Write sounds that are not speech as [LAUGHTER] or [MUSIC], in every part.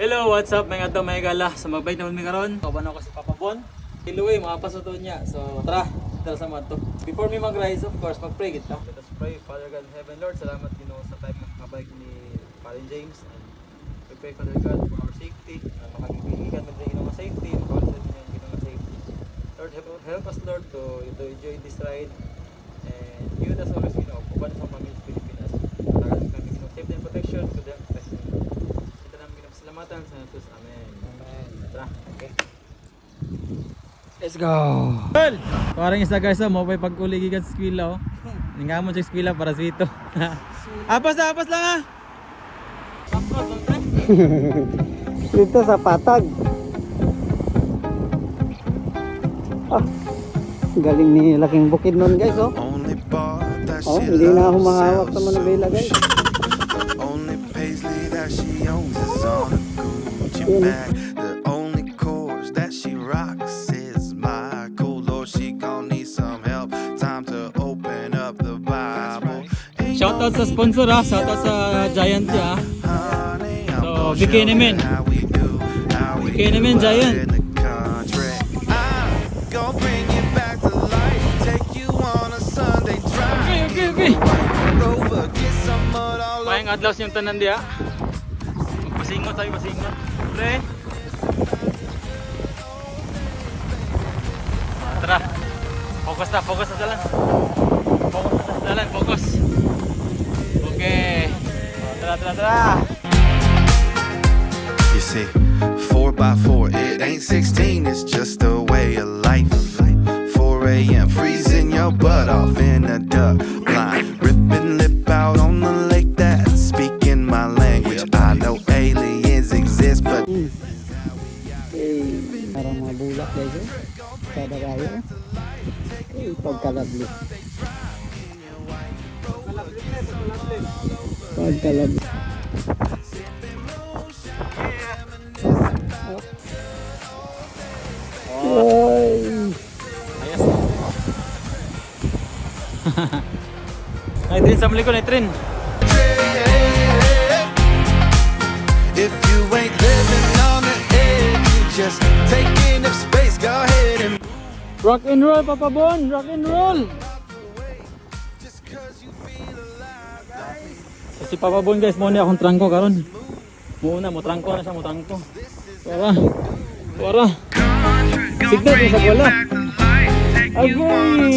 Hello, what's up mga to mga gala? Sa magbay naman mi karon. Kaban ako si Papa Bon. Iluwi, mga pasoto niya. So, tara, tara sa mga to. Before me mag-rise, of course, mag-pray kita. Let us pray, Father God in heaven, Lord, salamat Ginoo sa time ng kabike ni Parin James. And we pray, Father God, for our safety. Uh, makagigiligan mo din nga safety. Makawalan sa Ginoo nga safety. Lord, help, us, Lord, to, to enjoy this ride. And you as always, Ginoo, kuban sa mga Pilipinas. Para kami Ginoo, safety and protection to them. Kita namin Ginoo, salamatan sa Jesus. Amen. Amen. Tara. Okay. Let's go! Well, parang isa guys, oh, mo pa pag-uli gikan sa eskwela, oh. Nga mo sa eskwela para sa ito. [LAUGHS] apas na, apas lang, ah! Lang, [LAUGHS] pre. Dito sa patag. Ah, galing ni Laking Bukid nun guys oh. Oh, hindi na humahawak sa. Manabela guys. Bag. The only course that she rocks is my cool Lord. She gon' need some help. Time to open up the Bible. Ain't Shoutout sa sponsor, ah. Shoutout sa Giant, ah. So, Bikini do Man, out Giant. back. Okay, okay, okay. Mayang adlaw yung tanan diya. Pasingot. Pre. Tara. Focus na, focus na dalan. Focus na dalan, focus. Okay. Tara, tara, tara. You see, 4 by 4 it ain't 16, it's just a way of life. 4 a.m., freezing your butt off in a duck but Eh, parang mga bulak guys oh. Kada kaya. Eh, pagkalabli. Pagkalabli. Ay, [LAUGHS] Ayos. Ay, Trin, sa muli ko na, Trin. Just taking up space. Go ahead and Rock and roll, Papa Bon! Rock and roll! si Papa Bon guys, muna akong trangko karon. Muna mo trangko na siya mo trangko. Para. Para. Signal mo sa bola.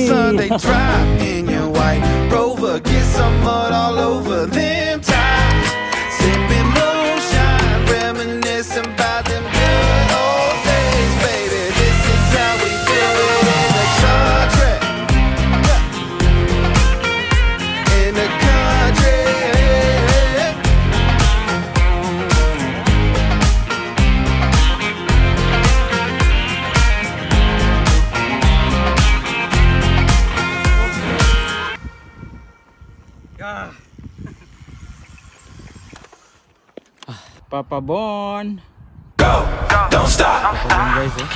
Sunday Agay! drive in your white rover, get some mud all over them Papa Bon. Go Don't stop. Papa Bon guys eh.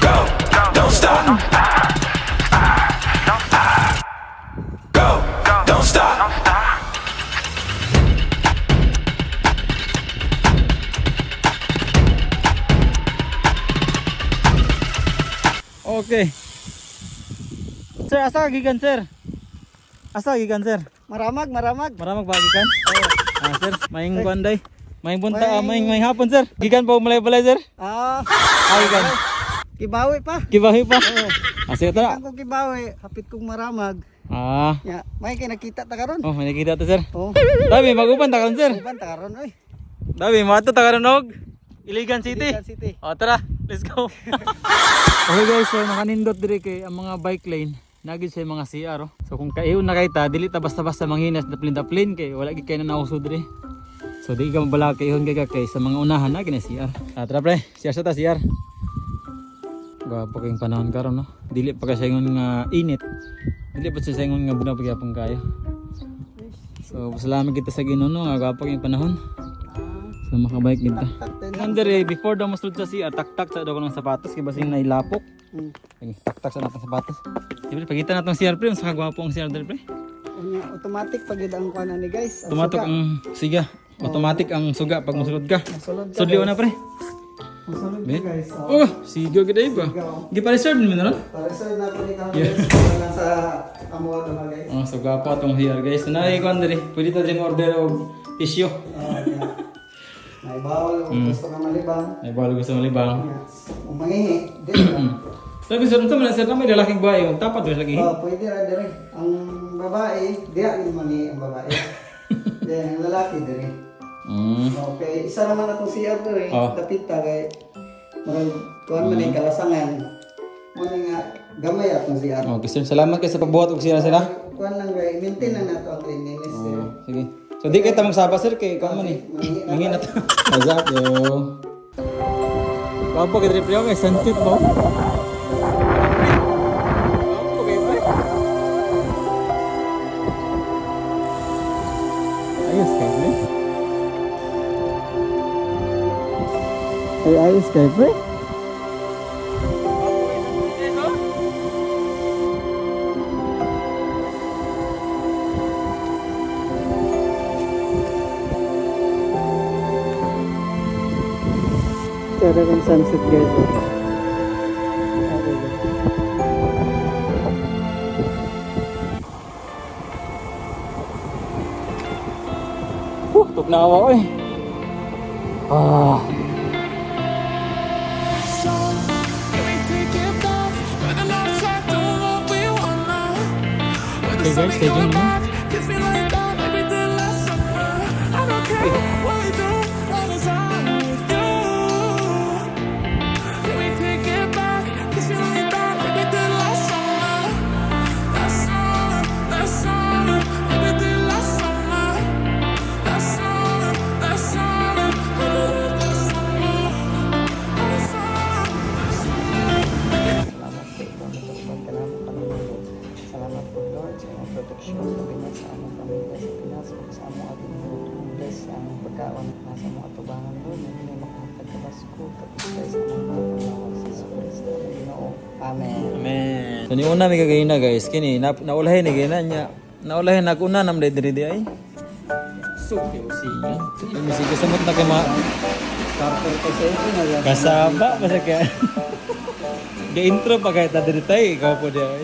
Don't stop. Go. Don't stop. Okay. Sir, asa ka gikan sir? Asa ka gikan sir? maramag, maramag. Maramag ba gikan? Ah sir, maing banday. Maing bunta, ah, Maing- maing maing hapon sir. Gikan pa balay-balay sir? Ah, Ah, gikan. kibawi pa. Kibahi pa. Oo. Ah, sige tara. Ang kong kibawi, hapit kong maramag. Ah. Ya, may kinakita ta karon. Oh, may nakita to sir. Oh, Dami, magupan ta karon sir. uban ta karon oy. Dami, mato ta karon og Iligan City. Iligan City. O tara, let's go. [LAUGHS] okay guys, so nakanindot dire kay ang mga bike lane. Nagid sa mga CR. Oh. So kung kayo na kay ta, dili ta basta-basta manghinas daplin daplin kay wala gid kay na nauso dire. So di ka mabala kay ihon kay ka kay sa mga unahan na gina CR. Ah, tara pre, CR sa ta CR. Gwapo kayong panahon karon no. Dili pa kasi ingon nga init. Dili pa sa ingon nga buna pagyapon kayo. So, salamat kita sa Ginoo no, nga gwapo kayong panahon. So makabike kita. Ten Andre, before daw masulod sa CR, tak-tak sa daw ko ng sapatos, kaya basing nailapok. Hmm. Ay, tak-tak sa natong sapatos. Siyempre, pagkita na itong CR pre, mas kagwapo ang CR pre. Automatic pag yun ang kuha ni guys. Ang Automatic suga. ang siga. Automatic ang suga pag masulod ka. Masulod ka. Sudli na pre. Masulod ka guys. Oh. Oh, siga ka dahil ba? Sigaw. Hindi pa reserve naman na Para sa na ko ni guys. Wala sa amo na guys. Oh, so gwapo atong CR guys. Nanay ko Andre, pwede ta din order og tissue. Ah, yeah. May bawal kung gusto ka malibang. Ay, balo gusto malibang. Kung mangihi, di ba? Sabi sir, unsa man sir na may lalaking yung tapat rin lagi. Oh, pwede ra dire. Ang babae, diya ni mani ang babae. [LAUGHS] Then ang lalaki dire. Mm. Okay, isa naman atong siya dire. Oh. Dapit ta kay marag kuan man ang kalasangan. Mo nga gamay atong siya. Okay sir, salamat kayo sa pagbuhat og CR sir ha. Kuan lang kay maintain na nato ang cleanliness dire. Oh, sige. So di kita magsaba sir kay kamo ni. Mangin na to. Azap yo. Gwapo kay trip sunset mo. Gwapo kay pre. Ayos kay pre. Ay ayos kay pre. Tara ng sunset guys. Tuk na ako eh. Ah. Okay guys, stay tuned mo. Salamat Kabinet sa among pamilya sa Pinas. ug Sa among Lord. Bless ang pagkaon at nasa mga atubangan Lord. Na hindi makakatag sa Pasko. Tapos tayo sa among panglawan sa Jesus Ginoo. Amen. Amen. So ni una mi kagayna guys, kini na naulahin ni gina niya. Naulahin na kuna nam diri diri ay. So siya. Kami sige samot na kay ma Starter ko sa ito na yan. kasaba pa sa kaya. [LAUGHS] Ga intro pa kahit na diri tay ikaw po di ay.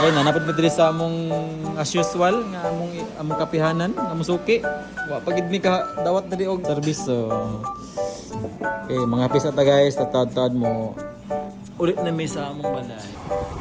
Ay, nanapod mi diri sa among as usual nga among among kapihanan, among suki. Wa pagid ka dawat diri og service so. Okay, mga pisa ta guys, tatad-tad mo. Ulit na mi sa among balay.